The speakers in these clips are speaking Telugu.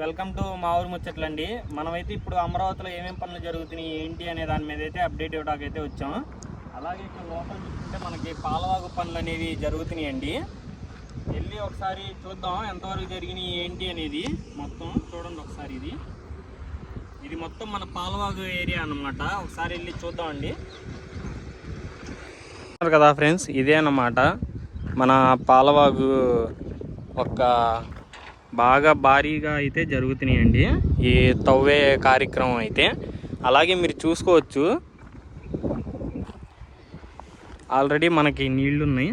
వెల్కమ్ టు మా ఊరు ముచ్చట్లండి. మనమైతే ఇప్పుడు అమరావతిలో ఏమేమి పనులు జరుగుతున్నాయి ఏంటి అనే దాని మీద అయితే అప్డేట్ ఇవ్వడానికి అయితే వచ్చాం. అలాగే ఇక్కడ లోపల చూసుకుంటే మనకి పాలవాగు పనులు అనేవి జరుగుతున్నాయండి. వెళ్ళి ఒకసారి చూద్దాం ఎంతవరకు జరిగినాయి ఏంటి అనేది. మొత్తం చూడండి ఒకసారి ఇది. ఇది మొత్తం మన పాలవాగు ఏరియా అన్నమాట. ఒకసారి వెళ్ళి చూద్దామండి. కదా ఫ్రెండ్స్ ఇదే అన్నమాట మన పాలవాగు ఒక బాగా భారీగా అయితే జరుగుతున్నాయండి. ఈ తవ్వే కార్యక్రమం అయితే. అలాగే మీరు చూసుకోవచ్చు. ఆల్రెడీ మనకి నీళ్ళు ఉన్నాయి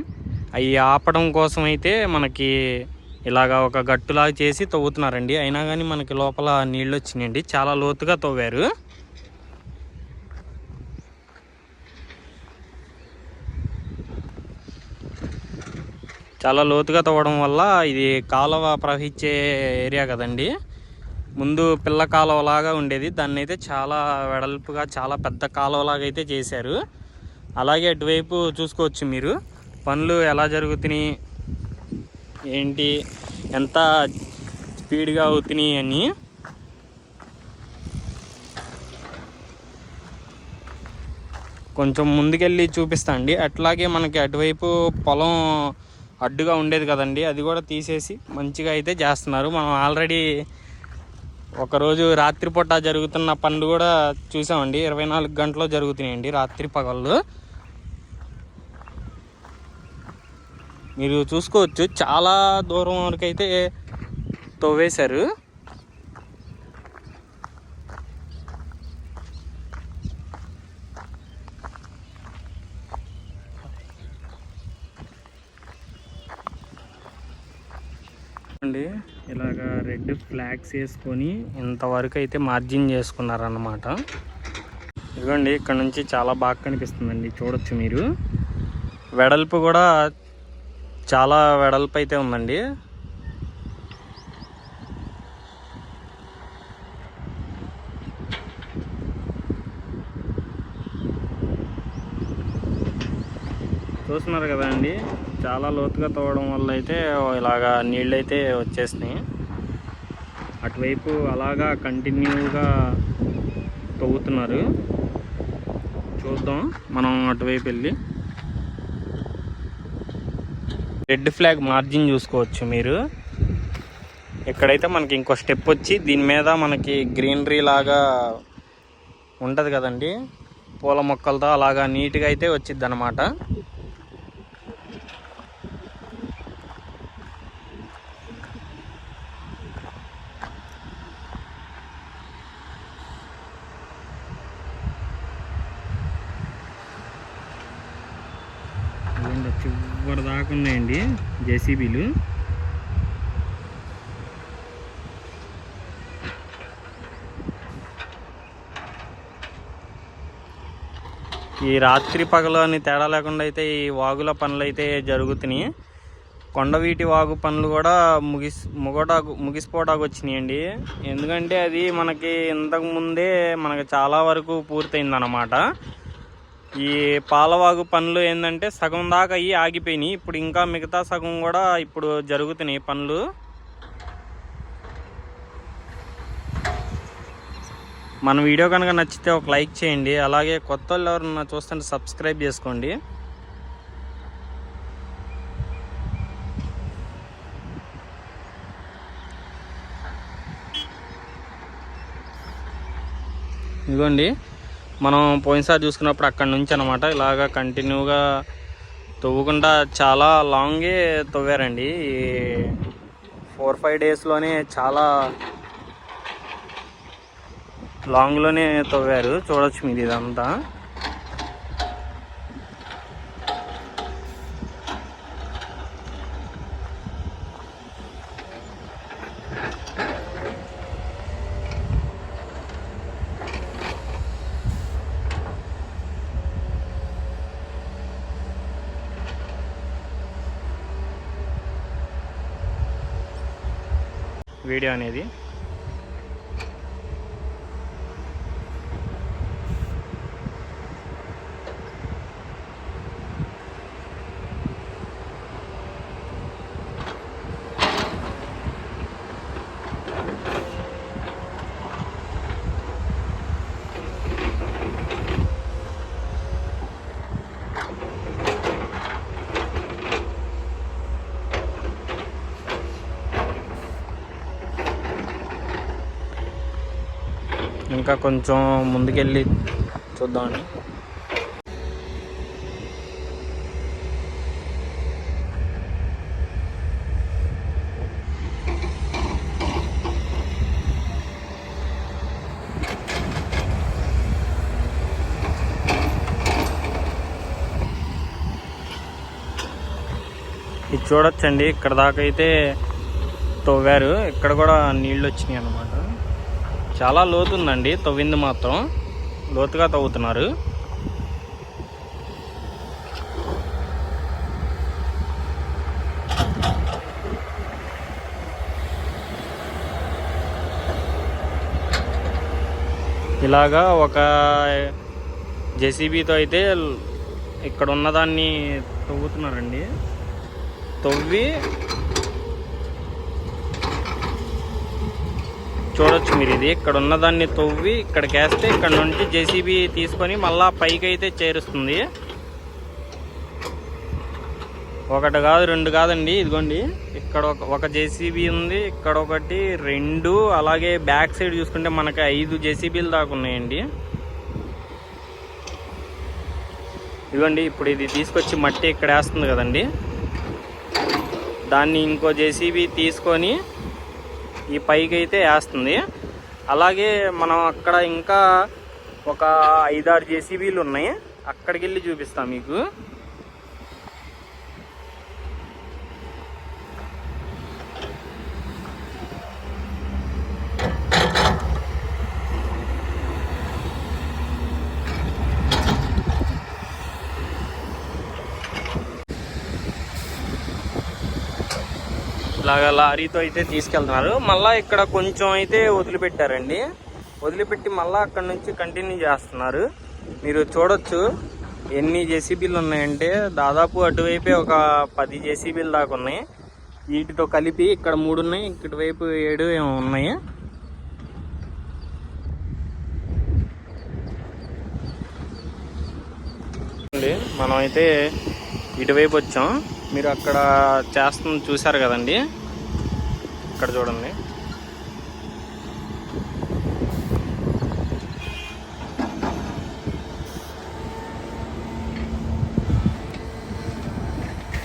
అవి ఆపడం కోసం అయితే మనకి ఇలాగా ఒక గట్టులాగా చేసి తవ్వుతున్నారండి. అయినా కానీ మనకి లోపల నీళ్ళు వచ్చినాయండి. చాలా లోతుగా తవ్వారు. చాలా లోతుగా తవ్వడం వల్ల ఇది కాలువ ప్రవహించే ఏరియా కదండి. ముందు పిల్ల కాలువలాగా ఉండేది. దాన్ని అయితే చాలా వెడల్పుగా చాలా పెద్ద కాలువలాగా అయితే చేశారు. అలాగే అటువైపు చూసుకోవచ్చు మీరు. పనులు ఎలా జరుగుతున్నాయి? ఏంటి? ఎంత స్పీడ్గా అవుతున్నాయి అని కొంచెం ముందుకెళ్ళి చూపిస్తా అండి. అట్లాగే మనకి అటువైపు పొలం అడ్డుగా ఉండేది కదండి. అది కూడా తీసేసి మంచిగా అయితే చేస్తున్నారు. మనం ఆల్రెడీ ఒకరోజు రాత్రిపూట జరుగుతున్న పనులు కూడా చూసామండి. ఇరవై నాలుగు గంటలు జరుగుతున్నాయండి రాత్రి పగళ్ళు. మీరు చూసుకోవచ్చు చాలా దూరం వరకు అయితే తవ్వేశారు అండి ఇలాగా రెడ్ ఫ్లాగ్స్ వేసుకొని ఇంతవరకు అయితే మార్జిన్ చేసుకున్నారన్నమాట. ఇదిగోండి ఇక్కడ నుంచి చాలా బాగా కనిపిస్తుందండి చూడొచ్చు మీరు. వెడల్పు కూడా చాలా వెడల్పు అయితే ఉందండి. చూస్తున్నారు కదా అండి. చాలా లోతుగా తవ్వడం వల్ల అయితే ఇలాగా నీళ్ళు అయితే వచ్చేసినాయి. అటువైపు అలాగా కంటిన్యూగా తవ్వుతున్నారు. చూద్దాం మనం అటువైపు వెళ్ళి. రెడ్ ఫ్లాగ్ మార్జిన్ చూసుకోవచ్చు మీరు. ఇక్కడైతే మనకి ఇంకో స్టెప్ వచ్చి దీని మీద మనకి గ్రీనరీ లాగా ఉంటుంది కదండి. పూల మొక్కలతో అలాగా నీట్గా అయితే వచ్చిద్ది అనమాట ఇదిగోండి చివరి దాకా ఉన్నాయండి జేసీబీలు. ఈ రాత్రి పగలు అని తేడా లేకుండా అయితే ఈ వాగుల పనులు అయితే జరుగుతున్నాయి. కొండవీటి వాగు పనులు కూడా ముగిస్ ముగటాకు ముగిసిపోవడానికి వచ్చినాయండి. ఎందుకంటే అది మనకి ఇంతకు ముందే మనకి చాలా వరకు పూర్తయిందన్నమాట. ఈ పాలవాగు పనులు ఏంటంటే సగం దాకా అయ్యి ఆగిపోయినాయి. ఇప్పుడు ఇంకా మిగతా సగం కూడా ఇప్పుడు జరుగుతున్నాయి పనులు. మన వీడియో కనుక నచ్చితే ఒక లైక్ చేయండి. అలాగే కొత్త వాళ్ళు ఎవరన్నా చూస్తుంటే సబ్స్క్రైబ్ చేసుకోండి. ఇదిగోండి. మనం పోయినసారి చూసుకున్నప్పుడు అక్కడ నుంచి అనమాట ఇలాగా కంటిన్యూగా తవ్వకుండా చాలా లాంగే తవ్వారండి. ఈ ఫోర్ ఫైవ్ డేస్లోనే చాలా లాంగ్లోనే తవ్వారు. చూడొచ్చు మీరు ఇదంతా. వీడియో అనేది. ఇంకా కొంచెం ముందుకెళ్ళి చూద్దామని. ఇది చూడొచ్చండి. ఇక్కడ దాకా అయితే తవ్వారు. ఇక్కడ కూడా నీళ్ళు వచ్చినాయి అన్నమాట. చాలా లోతు ఉందండి తవ్వింది మాత్రం. లోతుగా తవ్వుతున్నారు. ఇలాగా ఒక జెసిబీతో అయితే ఇక్కడ ఉన్నదాన్ని తవ్వుతున్నారండి. తవ్వి చూడొచ్చు మీరు ఇది. ఇక్కడ ఉన్నదాన్ని తవ్వి ఇక్కడికి వేస్తే ఇక్కడ నుంచి జేసీబీ తీసుకొని మళ్ళా పైకి అయితే చేరుస్తుంది. ఒకటి కాదు రెండు కాదండి ఇదిగోండి. ఇక్కడ ఒక ఒక జేసీబీ ఉంది ఇక్కడ ఒకటి రెండు అలాగే బ్యాక్ సైడ్ చూసుకుంటే మనకి ఐదు జేసీబీలు దాకా ఉన్నాయండి. ఇదిగోండి ఇప్పుడు ఇది తీసుకొచ్చి మట్టి ఇక్కడ వేస్తుంది కదండి. దాన్ని ఇంకో జేసీబీ తీసుకొని ఈ పైకి అయితే వేస్తుంది. అలాగే మనం అక్కడ ఇంకా ఒక ఐదారు జేసీబీలు ఉన్నాయి. అక్కడికి వెళ్ళి చూపిస్తాం మీకు. ఇలాగా లారీతో అయితే తీసుకెళ్తున్నారు. మళ్ళా ఇక్కడ కొంచెం అయితే వదిలిపెట్టారండి. వదిలిపెట్టి మళ్ళీ అక్కడ నుంచి కంటిన్యూ చేస్తున్నారు. మీరు చూడొచ్చు ఎన్ని జేసీబీలు ఉన్నాయంటే దాదాపు అటువైపే ఒక పది జేసీబీలు దాకా ఉన్నాయి. వీటితో కలిపి ఇక్కడ మూడు ఉన్నాయి ఇటువైపు ఏడు ఏమో ఉన్నాయి. అండి మనం అయితే ఇటువైపు వచ్చాం. మీరు అక్కడ చేస్తుంది చూసారు కదండి? ఇక్కడ చూడండి.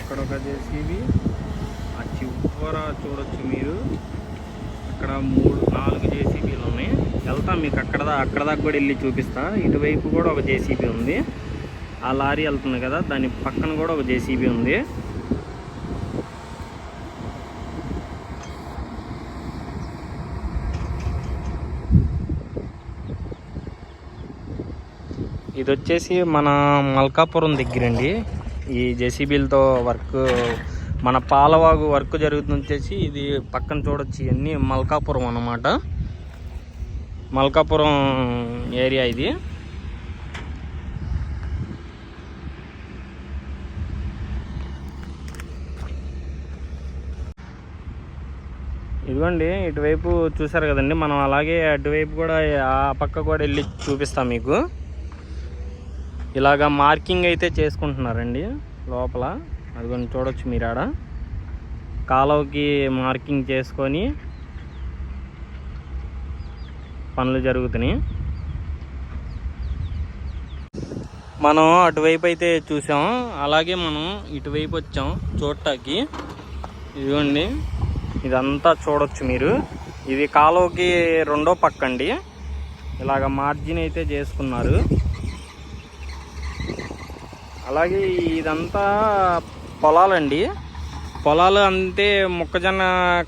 ఇక్కడ ఒక జేసీబీ. ఆ చివర చూడొచ్చు మీరు. అక్కడ మూడు నాలుగు జేసీబీలు ఉన్నాయి. వెళ్తాం మీకు అక్కడ అక్కడ దాకా కూడా వెళ్ళి చూపిస్తా. ఇటువైపు కూడా ఒక జేసీబీ ఉంది. ఆ లారీ వెళ్తుంది కదా దాని పక్కన కూడా ఒక జేసీబీ ఉంది. ఇది వచ్చేసి మన మల్కాపురం దగ్గరండి. ఈ జెసిబీలతో వర్క్ మన పాలవాగు వర్క్ జరుగుతుంది వచ్చేసి ఇది పక్కన చూడొచ్చు ఇవన్నీ మల్కాపురం అన్నమాట. మల్కాపురం ఏరియా ఇది. ఇదిగోండి ఇటువైపు చూసారు కదండి మనం అలాగే అటువైపు కూడా ఆ పక్క కూడా వెళ్ళి చూపిస్తాం మీకు. ఇలాగా మార్కింగ్ అయితే చేసుకుంటున్నారండి లోపల. అది కొన్ని చూడొచ్చు మీరు ఆడ కాలువకి మార్కింగ్ చేసుకొని పనులు జరుగుతున్నాయి. మనం అటువైపు అయితే చూసాం. అలాగే మనం ఇటువైపు వచ్చాం చూడటానికి. ఇదిగోండి ఇదంతా చూడొచ్చు మీరు. ఇది కాలువకి రెండో పక్క అండి ఇలాగ మార్జిన్ అయితే చేసుకున్నారు. అలాగే ఇదంతా పొలాలండి. పొలాలు అంతే మొక్కజొన్న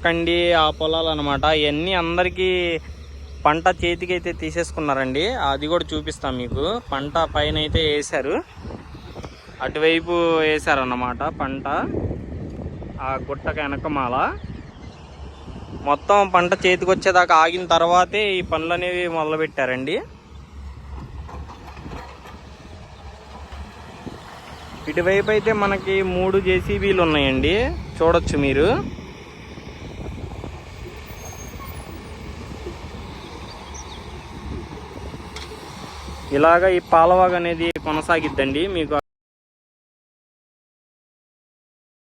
కండి ఆ పొలాలు అనమాట ఇవన్నీ అందరికీ పంట చేతికైతే తీసేసుకున్నారండి. అది కూడా చూపిస్తాం మీకు. పంట పైన అయితే వేశారు. అటువైపు వేశారన్నమాట పంట. ఆ గుట్టక వెనకమాల. మొత్తం పంట చేతికి వచ్చేదాకా ఆగిన తర్వాతే ఈ పనులు అనేవి మొదలుపెట్టారండి. ఇటువైపు అయితే మనకి మూడు జేసీబీలు ఉన్నాయండి. చూడొచ్చు మీరు. ఇలాగ ఈ పాలవాగ్ అనేది కొనసాగిద్దండి. మీకు